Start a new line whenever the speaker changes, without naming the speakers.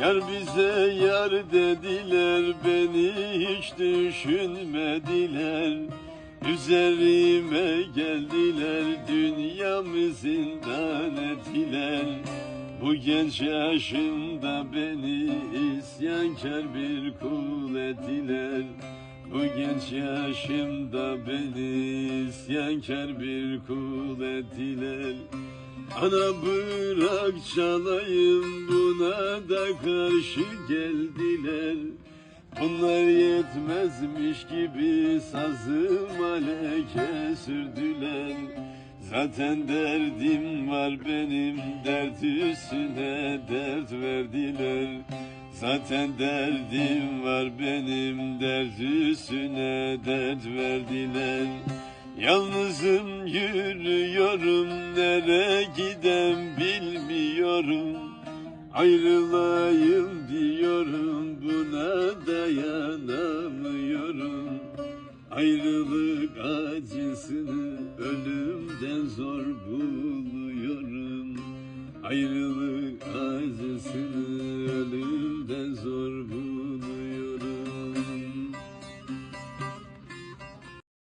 Yar bize yar dediler beni hiç düşünmediler. Üzerime geldiler dünyamı zindan ettiler. Bu genç yaşımda beni isyankar bir kul ettiler. Bu genç yaşımda beni isyankar bir kul ettiler Ana bırak çalayım buna da karşı geldiler. Bunlar yetmezmiş gibi sazıma leke sürdüler. Zaten derdim var benim dert üstüne dert verdiler. Zaten derdim var benim dert üstüne dert verdiler Yalnızım yürüyorum nereye gidem bilmiyorum. Ayrılayım diyorum buna dayanamıyorum. Ayrılık acısını ölümden zor buluyorum. Ayrılık acısını